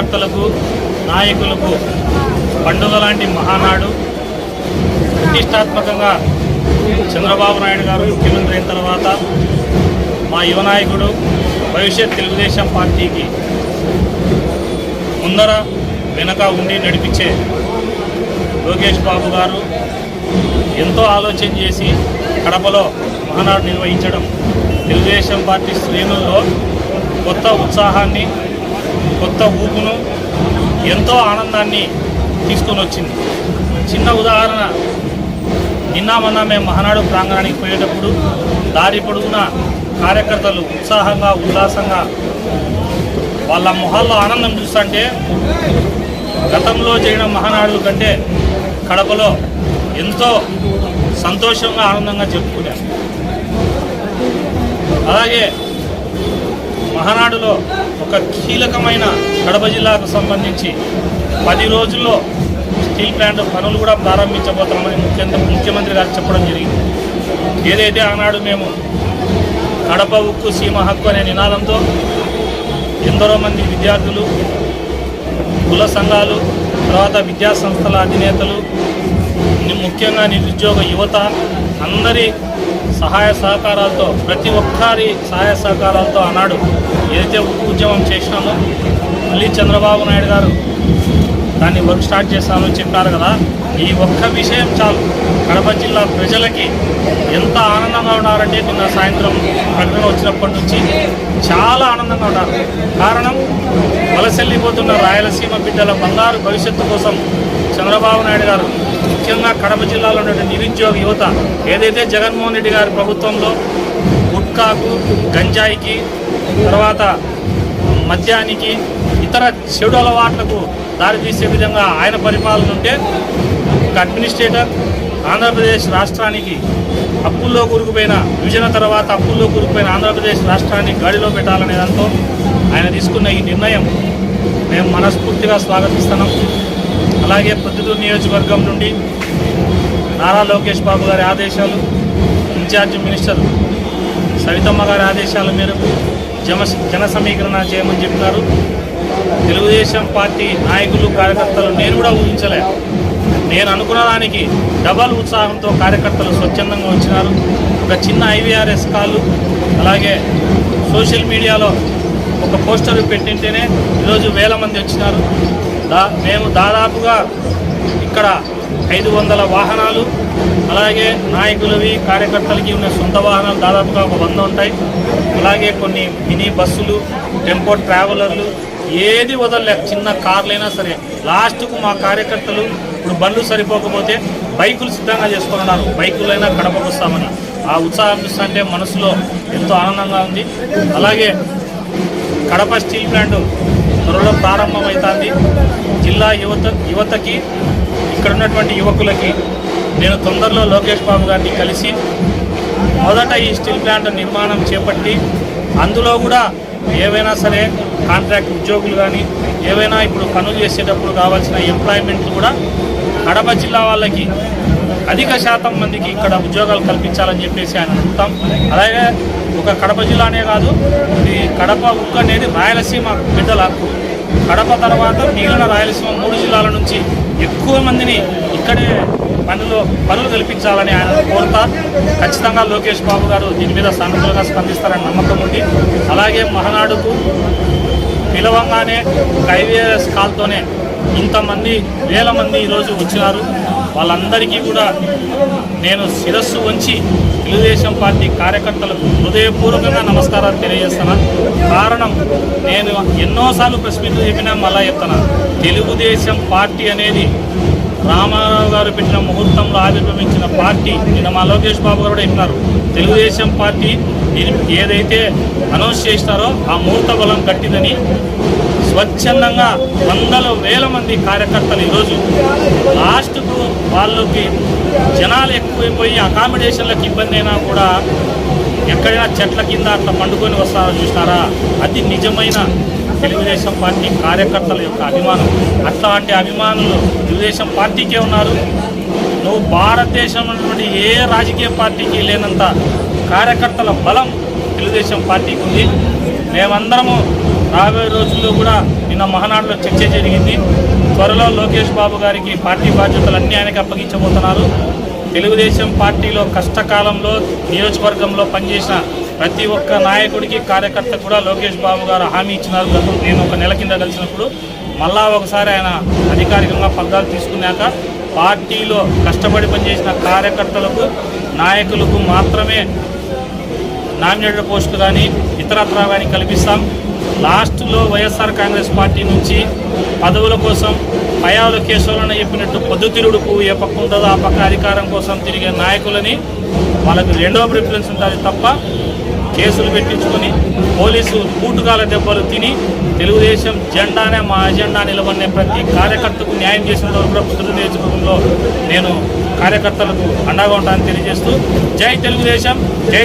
కార్యకర్తలకు నాయకులకు పండుగ లాంటి మహానాడు. ప్రతిష్టాత్మకంగా చంద్రబాబు నాయుడు గారు ముఖ్యమంత్రి అయిన తర్వాత మా యువ నాయకుడు భవిష్యత్ తెలుగుదేశం పార్టీకి ముందర వెనక ఉండి నడిపించే లోకేష్ బాబు గారు ఎంతో ఆలోచన చేసి కడపలో మహానాడు నిర్వహించడం తెలుగుదేశం పార్టీ శ్రేణుల్లో కొత్త ఉత్సాహాన్ని కొత్త ఊపును ఎంతో ఆనందాన్ని తీసుకొని వచ్చింది. చిన్న ఉదాహరణ నిన్న మొన్న మేము మహానాడు ప్రాంగణానికి పోయేటప్పుడు దారి పొడుగున కార్యకర్తలు ఉత్సాహంగా ఉల్లాసంగా వాళ్ళ మొహాల్లో ఆనందం చూస్తుంటే గతంలో జరిగిన మహానాడుల కంటే కడపలో ఎంతో సంతోషంగా ఆనందంగా చెప్పుకున్నాను అలాగే మహానాడులో ఒక కీలకమైన కడప జిల్లాకు సంబంధించి పది రోజుల్లో స్టీల్ ప్లాంట్ పనులు కూడా ప్రారంభించబోతున్నామని ముఖ్యంగా ముఖ్యమంత్రి గారు చెప్పడం జరిగింది. ఏదైతే ఆనాడు మేము కడప ఉక్కు సీమ హక్కు అనే నినాదంతో ఎందరో మంది విద్యార్థులు కుల సంఘాలు తర్వాత విద్యా సంస్థల అధినేతలు ముఖ్యంగా నిరుద్యోగ యువత అందరి సహాయ సహకారాలతో ప్రతి ఒక్కరి సహాయ సహకారాలతో ఆనాడు ఏదైతే ఉద్యమం చేసినామో మళ్ళీ చంద్రబాబు నాయుడు గారు దాన్ని వర్క్ స్టార్ట్ చేస్తామని చెప్పారు కదా ఈ ఒక్క విషయం చాలు. కడప జిల్లా ప్రజలకి ఎంత ఆనందంగా ఉన్నారంటే నిన్న సాయంత్రం ప్రకటన వచ్చినప్పటి నుంచి చాలా ఆనందంగా ఉన్నారు. కారణం వలసెల్లిపోతున్న రాయలసీమ బిడ్డల బంగారు భవిష్యత్తు కోసం చంద్రబాబు నాయుడు గారు ముఖ్యంగా కడప జిల్లాలో ఉన్నటువంటి నిరుద్యోగ యువత ఏదైతే జగన్మోహన్ రెడ్డి గారి ప్రభుత్వంలో గుట్కాకు గంజాయికి తర్వాత మద్యానికి ఇతర చెడు అలవాట్లకు దారితీసే విధంగా ఆయన పరిపాలన ఉంటే ఒక అడ్మినిస్ట్రేటర్ ఆంధ్రప్రదేశ్ రాష్ట్రానికి అప్పుల్లో కూరుకుపోయిన విభజన తర్వాత అప్పుల్లో కూరుకుపోయిన ఆంధ్రప్రదేశ్ రాష్ట్రాన్ని గాడిలో పెట్టాలనే దాంతో ఆయన తీసుకున్న ఈ నిర్ణయం మేము మనస్ఫూర్తిగా స్వాగతిస్తున్నాం. అలాగే పొద్దుటూరు నియోజకవర్గం నుండి నారా లోకేష్ బాబు గారి ఆదేశాలు ఇన్ఛార్జ్ మినిస్టర్ సవితమ్మ గారి ఆదేశాల మేరకు జన జన సమీకరణ చేయమని చెప్పినారు తెలుగుదేశం పార్టీ నాయకులు కార్యకర్తలు నేను కూడా ఊహించలే. నేను అనుకున్న దానికి డబల్ ఉత్సాహంతో కార్యకర్తలు స్వచ్ఛందంగా వచ్చినారు. ఒక చిన్న ఐవీఆర్ఎస్ కాళ్ళు అలాగే సోషల్ మీడియాలో ఒక పోస్టర్ పెట్టింటేనే ఈరోజు వేల మంది వచ్చినారు. దా మేము దాదాపుగా ఇక్కడ ఐదు వందల వాహనాలు అలాగే నాయకులవి కార్యకర్తలకి ఉన్న సొంత వాహనాలు దాదాపుగా ఒక వంద ఉంటాయి. అలాగే కొన్ని మినీ బస్సులు టెంపో ట్రావెలర్లు ఏది వదలలేక చిన్న కార్లైనా సరే. లాస్ట్కు మా కార్యకర్తలు ఇప్పుడు బండ్లు సరిపోకపోతే బైకులు సిద్ధంగా చేసుకున్నారు. బైకులైనా కడపకు వస్తామని ఆ ఉత్సాహం చూస్తుంటే మనసులో ఎంతో ఆనందంగా ఉంది. అలాగే కడప స్టీల్ ప్లాంట్ త్వరలో ప్రారంభమవుతుంది. జిల్లా యువత యువతకి ఇక్కడ ఉన్నటువంటి యువకులకి నేను తొందరలో లోకేష్ బాబు గారిని కలిసి మొదట ఈ స్టీల్ ప్లాంట్ నిర్మాణం చేపట్టి అందులో కూడా ఏవైనా సరే కాంట్రాక్ట్ ఉద్యోగులు కానీ ఏవైనా ఇప్పుడు పనులు చేసేటప్పుడు కావాల్సిన ఎంప్లాయ్మెంట్లు కూడా కడప జిల్లా వాళ్ళకి అధిక శాతం మందికి ఇక్కడ ఉద్యోగాలు కల్పించాలని చెప్పేసి ఆయన అడుగుతాం అలాగే ఒక కడప జిల్లానే కాదు ఇది కడప ఉక్కు అనేది రాయలసీమ బిడ్డల హక్కు. కడప తర్వాత మిగిలిన రాయలసీమ మూడు జిల్లాల నుంచి ఎక్కువ మందిని ఇక్కడే పనులు పనులు కల్పించాలని ఆయన కోరుతా. ఖచ్చితంగా లోకేష్ బాబు గారు దీని మీద సానుకూలంగా స్పందిస్తారని నమ్మకం ఉంది. అలాగే మహనాడుకు పిలవంగానే ఒక కాల్తోనే ఇంతమంది వేల మంది ఈరోజు వచ్చినారు. వాళ్ళందరికీ కూడా నేను శిరస్సు వంచి తెలుగుదేశం పార్టీ కార్యకర్తలకు హృదయపూర్వకంగా నమస్కారాలు తెలియజేస్తున్నాను కారణం నేను ఎన్నోసార్లు ప్రెస్ మీట్లు చెప్పినా మళ్ళా చెప్తాను తెలుగుదేశం పార్టీ అనేది రామారావు గారు పెట్టిన ముహూర్తంలో ఆవిర్భవించిన పార్టీ నిన్న మా లోకేష్ బాబు గారు కూడా చెప్పినారు. తెలుగుదేశం పార్టీ ఏదైతే అనౌన్స్ చేస్తారో ఆ ముహూర్త బలం కట్టిందని స్వచ్ఛందంగా వందల వేల మంది కార్యకర్తలు ఈరోజు లాస్ట్కు వాళ్ళకి జనాలు ఎక్కువైపోయి అకామిడేషన్లకు ఇబ్బంది అయినా కూడా ఎక్కడైనా చెట్ల కింద అట్లా పండుకొని వస్తారో చూసినారా? అది నిజమైన తెలుగుదేశం పార్టీ కార్యకర్తల యొక్క అభిమానం. అట్లాంటి అభిమానులు తెలుగుదేశం పార్టీకే ఉన్నారు. నువ్వు భారతదేశంలోని ఏ రాజకీయ పార్టీకి లేనంత కార్యకర్తల బలం తెలుగుదేశం పార్టీకి ఉంది. మేమందరము రాబోయే రోజుల్లో కూడా నిన్న మహానాడులో చర్చ జరిగింది. త్వరలో లోకేష్ బాబు గారికి పార్టీ బాధ్యతలన్నీ ఆయనకు అప్పగించబోతున్నారు. తెలుగుదేశం పార్టీలో కష్టకాలంలో నియోజకవర్గంలో పనిచేసిన ప్రతి ఒక్క నాయకుడికి కార్యకర్త కూడా లోకేష్ బాబు గారు హామీ ఇచ్చినారు. గతం నేను ఒక నెల కింద కలిసినప్పుడు మళ్ళా ఒకసారి ఆయన అధికారికంగా పగ్గాలు తీసుకున్నాక పార్టీలో కష్టపడి పనిచేసిన కార్యకర్తలకు నాయకులకు మాత్రమే నామినేటెడ్ పోస్టులు కానీ ఇతరత్రా కానీ కల్పిస్తాం. లాస్ట్లో వైఎస్ఆర్ కాంగ్రెస్ పార్టీ నుంచి పదవుల కోసం పయాల కేసులను చెప్పినట్టు పొద్దుతిరుడుకు ఏ పక్క ఉంటుందో ఆ పక్క అధికారం కోసం తిరిగే నాయకులని వాళ్ళకి రెండవ ప్రిఫరెన్స్ ఉంటుంది తప్ప కేసులు పెట్టించుకొని పోలీసు కూటుకాల దెబ్బలు తిని తెలుగుదేశం జెండానే మా అజెండా నిలబడిన ప్రతి కార్యకర్తకు న్యాయం చేసిన కూడా పుత్తూరు నియోజకవర్గంలో నేను కార్యకర్తలకు అండగా ఉంటానని తెలియజేస్తూ జై తెలుగుదేశం జై